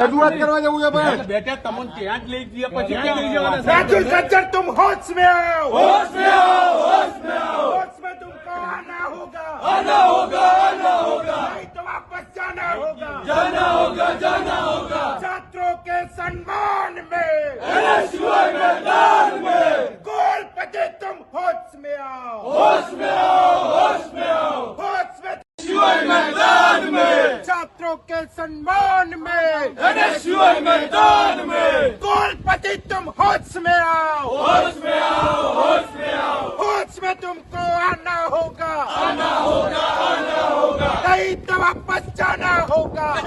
રજૂઆત કરવા જવું છે ભાઈ બેટા તમને ત્યાં જ લઈ જઈએ પછી ક્યાં લઈ જવાના राजुल गज्जर तुम होश में आओ होश में आओ होश में आओ होश में तुमको आना होगा आना होगा आना होगा नहीं तो वापस जाना होगा जाना होगा जाना होगा छात्रों के सम्मान में मैदान में गोल पते तुम होश में आओ होश में आओ में छात्रों के सम्मान में शिवाय मैदान में गोलपति तुम होश में आओ होश में आओ होश में आओ होश में तुमको आना होगा आना होगा आना होगा नहीं तो वापस जाना होगा जाना होगा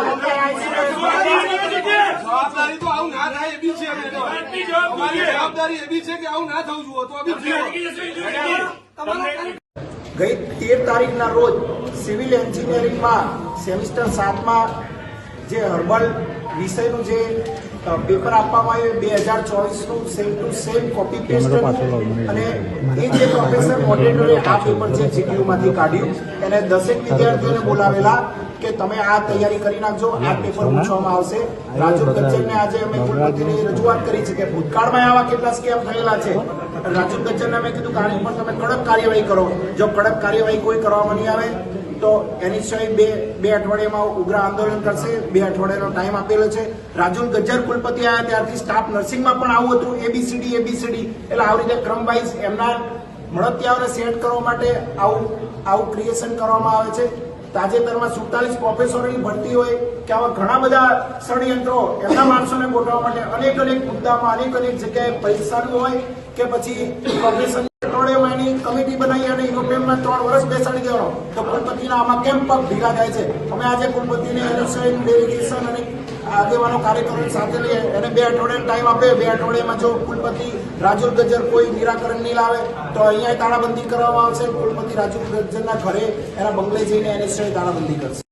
જવાબદારી એવી છે કે આવું ના થવું જોઈએ તો અભી ગઈ તેર તારીખના રોજ સિવિલ એન્જિનિયરિંગમાં સેમિસ્ટર સાતમાં જે હર્બલ વિષયનું જે પેપર આપવામાં આવ્યું બે હજાર ચોવીસનું same to same copy paste અને એ જે પ્રોફેસર મોટેટરે આ પેપર છે જીટીયુમાંથી કાઢ્યું એને દસેક વિદ્યાર્થીઓને બોલાવેલા કે તમે આ તૈયારી કરી નાખજો. આ પેપર પૂછવામાં આવશે. રાજુ ગજ્જરને આજે અમે કુલપતિને રજૂઆત કરી છે કે ભૂતકાળમાં આવા કેટલા સ્કેમ થયેલા છે. રાજુ ગજ્જરને અમે કીધું કે આની ઉપર તમે કડક કાર્યવાહી કરો. જો કડક કાર્યવાહી કોઈ કરવામાં નહીં આવે તો એની સિવાય બે બે અઠવાડિયામાં ઉગ્ર આંદોલન કરશે. બે અઠવાડિયાનો ટાઈમ આપેલો છે. રાજુલ ગજ્જર કુલપતિ આવ્યા ત્યારથી સ્ટાફ નર્સિંગમાં પણ આવું હતું. એબીસીડી એબીસીડી એટલે આવી રીતે ક્રમ વાઇઝ એમના મળતિયાઓને સેટ કરવા માટે આવું આવું ક્રિએશન કરવામાં આવે છે. તાજેતરમાં સુડતાલીસ પ્રોફેસરોની ભરતી હોય કે આવા ઘણા બધા ષડયંત્રો એમના માણસોને ગોઠવવા માટે અનેક અનેક મુદ્દામાં અનેક અનેક જગ્યાએ પૈસાનું હોય કે પછી કમિટી બનાવી અને યુરોપિયનમાં ત્રણ વર્ષ બેસાડી દેવાનો. તો કુલપતિના આમાં કેમ પગ ભેગા થાય છે? અમે આજે કુલપતિને એનું ડેલિગેશન અને આગેવાનો કાર્યકરો સાથે લઈએ. એને બે અઠવાડિયાનો ટાઈમ આપે. બે અઠવાડિયામાં જો કુલપતિ રાજુ ગજર કોઈ નિરાકરણ નહીં લાવે, તો અહીંયા તાળાબંધી કરવામાં આવશે. કુલપતિ રાજુ ગજરના ઘરે એના બંગલે જઈને એની તાળાબંધી કરશે.